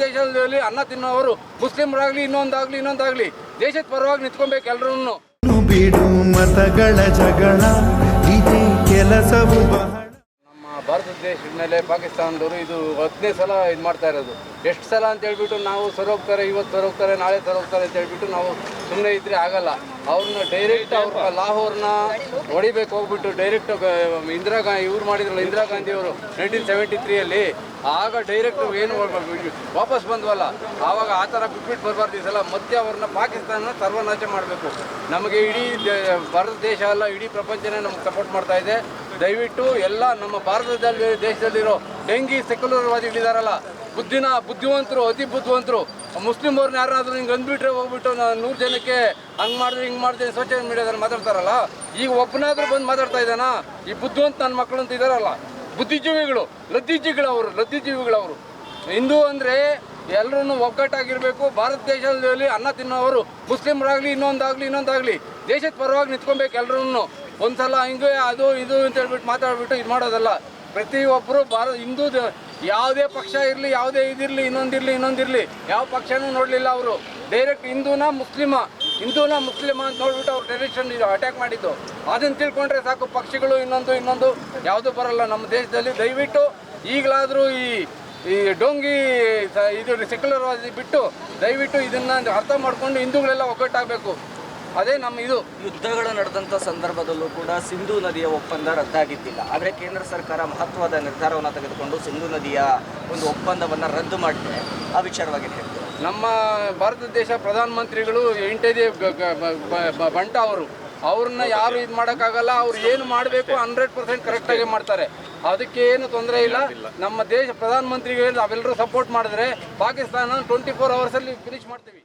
ದೇಶದಲ್ಲಿ ಅನ್ನ ತಿನ್ನೋರು ಮುಸ್ಲಿಮರಾಗ್ಲಿ, ಇನ್ನೊಂದಾಗ್ಲಿ ಇನ್ನೊಂದಾಗ್ಲಿ, ದೇಶದ ಪರವಾಗಿ ನಿಂತ್ಕೊಬೇಕು ಎಲ್ಲರೂ ಬಿಡು ಮತಗಳ ಜಗಳ, ಇದೇ ಕೆಲಸವು ದೇಶದ ಮೇಲೆ ಪಾಕಿಸ್ತಾನದವರು ಇದು ಹತ್ತನೇ ಸಲ ಇದು ಮಾಡ್ತಾ ಇರೋದು. ಎಷ್ಟು ಸಲ ಅಂತ ಹೇಳ್ಬಿಟ್ಟು ನಾವು ಸರೋಗ್ತಾರೆ, ಇವತ್ತು ಸರೋಗ್ತಾರೆ, ನಾಳೆ ಸರೋಗ್ತಾರೆ ಅಂತ ಹೇಳ್ಬಿಟ್ಟು ನಾವು ಸುಮ್ಮನೆ ಇದ್ರೆ ಆಗಲ್ಲ. ಅವ್ರನ್ನ ಡೈರೆಕ್ಟ್ ಅವ್ರ ಲಾಹೋರ್ನ ಹೊಡಿಬೇಕು ಹೋಗ್ಬಿಟ್ಟು ಡೈರೆಕ್ಟ್ ಇಂದಿರಾ ಗಾಂಧಿ ಇವ್ರು ಮಾಡಿದ್ರಲ್ಲ ಇಂದಿರಾ ಗಾಂಧಿ ಅವರು ನೈನ್ಟೀನ್ ಸೆವೆಂಟಿ ತ್ರೀಯಲ್ಲಿ ಆಗ ಡೈರೆಕ್ಟ್ ಏನು ವಾಪಸ್ ಬಂದ್ವಲ್ಲ. ಆವಾಗ ಆ ಥರ ಬಿಟ್ಬಿಟ್ಟು ಬರಬಾರ್ದು ಸಲ. ಮತ್ತೆ ಅವ್ರನ್ನ ಪಾಕಿಸ್ತಾನ ಸರ್ವನಾಶ ಮಾಡಬೇಕು. ನಮಗೆ ಇಡೀ ಭಾರತ ದೇಶ ಅಲ್ಲ, ಇಡೀ ಪ್ರಪಂಚನೇ ನಮ್ಗೆ ಸಪೋರ್ಟ್ ಮಾಡ್ತಾ ಇದೆ. ದಯವಿಟ್ಟು ಎಲ್ಲ ನಮ್ಮ ಭಾರತದಲ್ಲಿ ದೇಶದಲ್ಲಿರೋ ಡೆಂಗಿ ಸೆಕ್ಯುಲರ್ವಾದಿಗಳಿದಾರಲ್ಲ ಬುದ್ಧಿನ ಬುದ್ಧಿವಂತರು, ಅತಿ ಬುದ್ಧಿವಂತರು ಮುಸ್ಲಿಮವ್ರನ್ನ ಯಾರಾದ್ರೂ ಹಿಂಗೆ ಅಂದ್ಬಿಟ್ರೆ ಹೋಗ್ಬಿಟ್ಟು ನಾನು ನೂರು ಜನಕ್ಕೆ ಹಂಗೆ ಮಾಡಿದ್ರೆ ಹಿಂಗೆ ಮಾಡಿದೆ ಸೋಷಿಯಲ್ ಮೀಡಿಯಾದಲ್ಲಿ ಮಾತಾಡ್ತಾರಲ್ಲ, ಈಗ ಒಬ್ಬನಾದ್ರೂ ಬಂದು ಮಾತಾಡ್ತಾ ಇದ್ದಾನಾ? ಈ ಬುದ್ಧಿವಂತ ನನ್ನ ಮಕ್ಕಳು ಅಂತ ಇದ್ದಾರಲ್ಲ ಬುದ್ಧಿಜೀವಿಗಳು, ಲದ್ದಿಜೀವಿಗಳು ಅವರು ಹಿಂದೂ ಅಂದರೆ ಎಲ್ಲರೂ ಒಗ್ಗಟ್ಟಾಗಿರಬೇಕು, ಭಾರತ ದೇಶದಲ್ಲಿ ಅನ್ನ ತಿನ್ನೋರು ಮುಸ್ಲಿಮರಾಗಲಿ, ಇನ್ನೊಂದಾಗಲಿ ಇನ್ನೊಂದಾಗಲಿ, ದೇಶದ ಪರವಾಗಿ ನಿಂತ್ಕೊಬೇಕು ಎಲ್ಲರೂ ಒಂದ್ಸಲ ಹಿಂಗೆ ಅದು ಇದು ಅಂತ ಹೇಳ್ಬಿಟ್ಟು ಮಾತಾಡ್ಬಿಟ್ಟು ಇದು ಮಾಡೋದಲ್ಲ. ಪ್ರತಿಯೊಬ್ಬರು ಭಾರತ, ಹಿಂದೂ ಯಾವುದೇ ಪಕ್ಷ ಇರಲಿ, ಯಾವುದೇ ಇದಿರಲಿ, ಇನ್ನೊಂದಿರಲಿ ಇನ್ನೊಂದಿರಲಿ, ಯಾವ ಪಕ್ಷನೂ ನೋಡಲಿಲ್ಲ ಅವರು. ಡೈರೆಕ್ಟ್ ಹಿಂದೂನ ಮುಸ್ಲಿಮ ಹಿಂದೂನ ಮುಸ್ಲಿಮ ಅಂತ ನೋಡ್ಬಿಟ್ಟು ಅವ್ರು ಟೆರಿಷನ್ ಅಟ್ಯಾಕ್ ಮಾಡಿದ್ದು. ಅದನ್ನು ತಿಳ್ಕೊಂಡ್ರೆ ಸಾಕು, ಪಕ್ಷಿಗಳು ಇನ್ನೊಂದು ಇನ್ನೊಂದು, ಯಾವುದು ಬರಲ್ಲ. ನಮ್ಮ ದೇಶದಲ್ಲಿ ದಯವಿಟ್ಟು ಈಗಲಾದರೂ ಈ ಈ ಡೋಂಗಿ ಇದು ಸೆಕ್ಯುಲರ್ ಬಿಟ್ಟು ದಯವಿಟ್ಟು ಇದನ್ನು ಅರ್ಥ ಮಾಡಿಕೊಂಡು ಹಿಂದೂಗಳೆಲ್ಲ ಒಗ್ಗಟ್ಟಾಗಬೇಕು. ಅದೇ ನಮ್ಮ ಇದು ಯುದ್ಧಗಳು ನಡೆದಂಥ ಸಂದರ್ಭದಲ್ಲೂ ಕೂಡ ಸಿಂಧೂ ನದಿಯ ಒಪ್ಪಂದ ರದ್ದಾಗಿದ್ದಿಲ್ಲ. ಆದರೆ ಕೇಂದ್ರ ಸರ್ಕಾರ ಮಹತ್ವದ ನಿರ್ಧಾರವನ್ನು ತೆಗೆದುಕೊಂಡು ಸಿಂಧೂ ನದಿಯ ಒಂದು ಒಪ್ಪಂದವನ್ನು ರದ್ದು ಮಾಡಿದೆ. ಆ ವಿಚಾರವಾಗಿ ನಮ್ಮ ಭಾರತ ದೇಶ ಪ್ರಧಾನಮಂತ್ರಿಗಳು ಎಂಟೈದೇ ಬಂಟ ಅವರು. ಅವ್ರನ್ನ ಯಾರು ಇದು ಮಾಡೋಕ್ಕಾಗಲ್ಲ, ಅವ್ರು ಏನು ಮಾಡಬೇಕು ಹಂಡ್ರೆಡ್ ಪರ್ಸೆಂಟ್ ಕರೆಕ್ಟಾಗಿ ಮಾಡ್ತಾರೆ. ಅದಕ್ಕೆ ಏನು ತೊಂದರೆ ಇಲ್ಲ. ನಮ್ಮ ದೇಶ ಪ್ರಧಾನಮಂತ್ರಿಗಳು ನಾವೆಲ್ಲರೂ ಸಪೋರ್ಟ್ ಮಾಡಿದ್ರೆ ಪಾಕಿಸ್ತಾನ ಟ್ವೆಂಟಿ ಫೋರ್ ಅವರ್ಸಲ್ಲಿ ಫಿನಿಶ್ ಮಾಡ್ತೀವಿ.